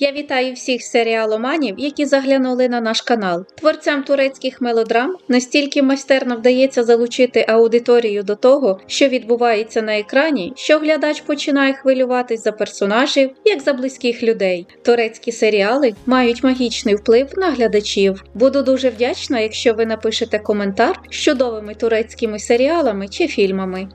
Я вітаю всіх серіаломанів, які заглянули на наш канал. Творцям турецьких мелодрам настільки майстерно вдається залучити аудиторію до того, що відбувається на екрані, що глядач починає хвилюватись за персонажів, як за близьких людей. Турецькі серіали мають магічний вплив на глядачів. Буду дуже вдячна, якщо ви напишете коментар з чудовими турецькими серіалами чи фільмами.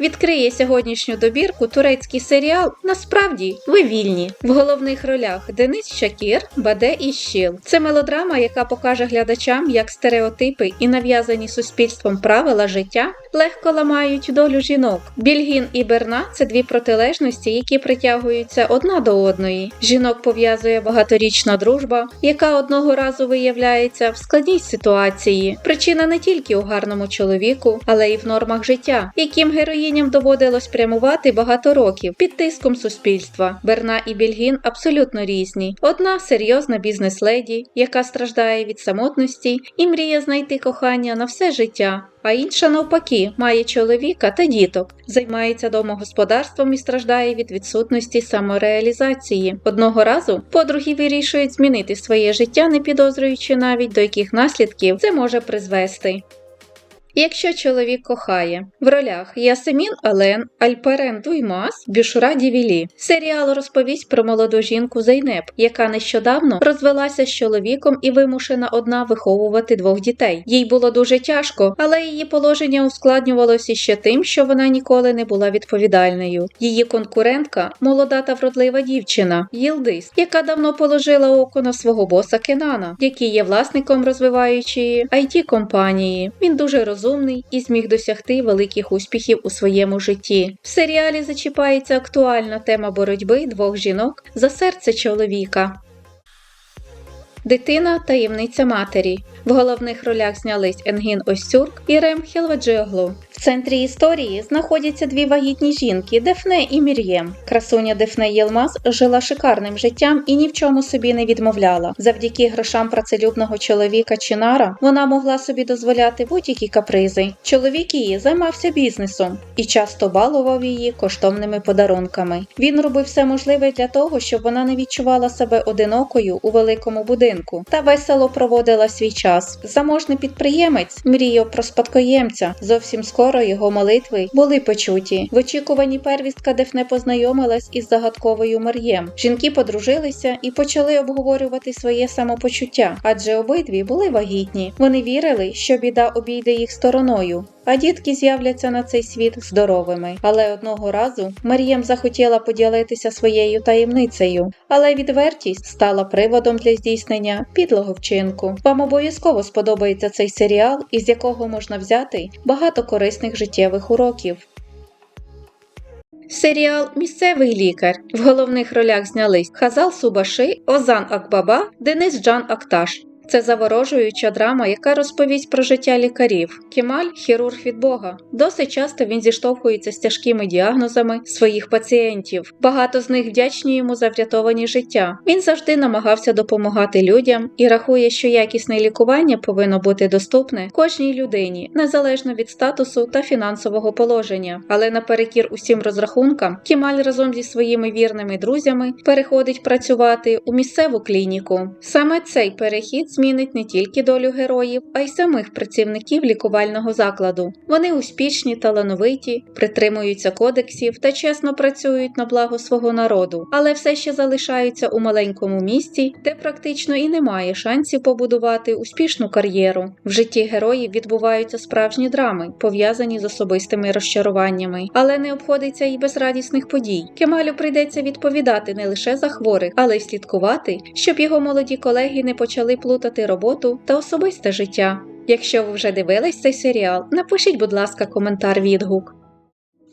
Відкриє сьогоднішню добірку турецький серіал Насправді ви вільні в головних ролях Денис Шакір, Баде і Щіл. Це мелодрама, яка покаже глядачам, як стереотипи і нав'язані суспільством правила життя легко ламають долю жінок. Більгін і Берна це дві протилежності, які притягуються одна до одної. Жінок пов'язує багаторічна дружба, яка одного разу виявляється в складній ситуації. Причина не тільки у гарному чоловіку, але й в нормах життя, яким героїням доводилось прямувати багато років під тиском суспільства. Берна і Більгін абсолютно різні. Одна серйозна бізнес-леді, яка страждає від самотності і мріє знайти кохання на все життя. А інша навпаки має чоловіка та діток, займається домогосподарством і страждає від відсутності самореалізації. Одного разу подруги вирішують змінити своє життя, не підозрюючи навіть до яких наслідків це може призвести. Якщо чоловік кохає в ролях Ясемін Ален, Альперен Дуймас, Бюшура Дівілі. Серіал розповість про молоду жінку Зайнеп, яка нещодавно розвелася з чоловіком і вимушена одна виховувати двох дітей. Їй було дуже тяжко, але її положення ускладнювалося ще тим, що вона ніколи не була відповідальною. Її конкурентка молода та вродлива дівчина Єлдис, яка давно положила око на свого боса Кенана, який є власником розвиваючої it компанії. Він дуже розумний розумний і зміг досягти великих успіхів у своєму житті. В серіалі зачіпається актуальна тема боротьби двох жінок за серце чоловіка. Дитина таємниця матері. В головних ролях знялись Енгін Остюрк і Рем Хелваджиоглу. В центрі історії знаходяться дві вагітні жінки Дефне і Мір'єм. Красуня Дефне Єлмаз жила шикарним життям і ні в чому собі не відмовляла. Завдяки грошам працелюбного чоловіка Чинара вона могла собі дозволяти будь-які капризи. Чоловік її займався бізнесом і часто балував її коштовними подарунками. Він робив все можливе для того, щоб вона не відчувала себе одинокою у великому будинку та весело проводила свій час. Заможний підприємець мріяв про спадкоємця. Зовсім скоро його молитви були почуті. В очікуванні первістка Дефне познайомилась із загадковою Мар'єм. Жінки подружилися і почали обговорювати своє самопочуття, адже обидві були вагітні. Вони вірили, що біда обійде їх стороною. А дітки з'являться на цей світ здоровими. Але одного разу Мар'єм захотіла поділитися своєю таємницею, але відвертість стала приводом для здійснення підлого вчинку. Вам обов'язково сподобається цей серіал, із якого можна взяти багато корисних життєвих уроків. Серіал Місцевий лікар в головних ролях знялись Хазал Субаши, Озан Акбаба, Денис Джан Акташ. Це заворожуюча драма, яка розповість про життя лікарів. Кемаль хірург від Бога. Досить часто він зіштовхується з тяжкими діагнозами своїх пацієнтів. Багато з них вдячні йому за врятовані життя. Він завжди намагався допомагати людям і рахує, що якісне лікування повинно бути доступне кожній людині, незалежно від статусу та фінансового положення. Але наперекір усім розрахункам, Кемаль разом зі своїми вірними друзями переходить працювати у місцеву клініку. Саме цей перехід змінить не тільки долю героїв, а й самих працівників лікувального закладу. Вони успішні, талановиті, притримуються кодексів та чесно працюють на благо свого народу, але все ще залишаються у маленькому місті, де практично і немає шансів побудувати успішну кар'єру. В житті героїв відбуваються справжні драми, пов'язані з особистими розчаруваннями, але не обходиться і без радісних подій. Кемалю прийдеться відповідати не лише за хворих, але й слідкувати, щоб його молоді колеги не почали плутати роботу та особисте життя. Якщо ви вже дивились цей серіал, напишіть, будь ласка, коментар відгук.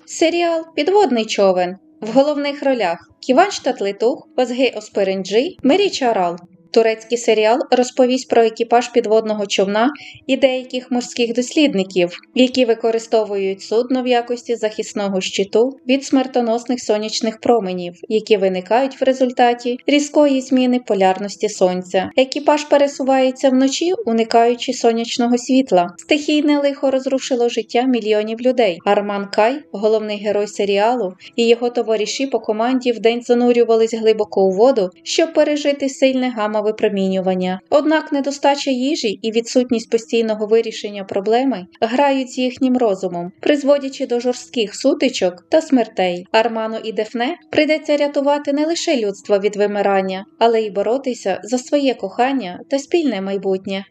Серіал Підводний човен в головних ролях Ківан Штатлитух, Озги Оспиренджі, Мері Чарал. Турецький серіал розповість про екіпаж підводного човна і деяких морських дослідників, які використовують судно в якості захисного щиту від смертоносних сонячних променів, які виникають в результаті різкої зміни полярності сонця. Екіпаж пересувається вночі, уникаючи сонячного світла. Стихійне лихо розрушило життя мільйонів людей. Арман Кай, головний герой серіалу, і його товариші по команді вдень занурювались глибоко у воду, щоб пережити сильне гамма-випромінювання. Однак недостача їжі і відсутність постійного вирішення проблеми грають з їхнім розумом, призводячи до жорстких сутичок та смертей. Арману і Дефне прийдеться рятувати не лише людство від вимирання, але й боротися за своє кохання та спільне майбутнє.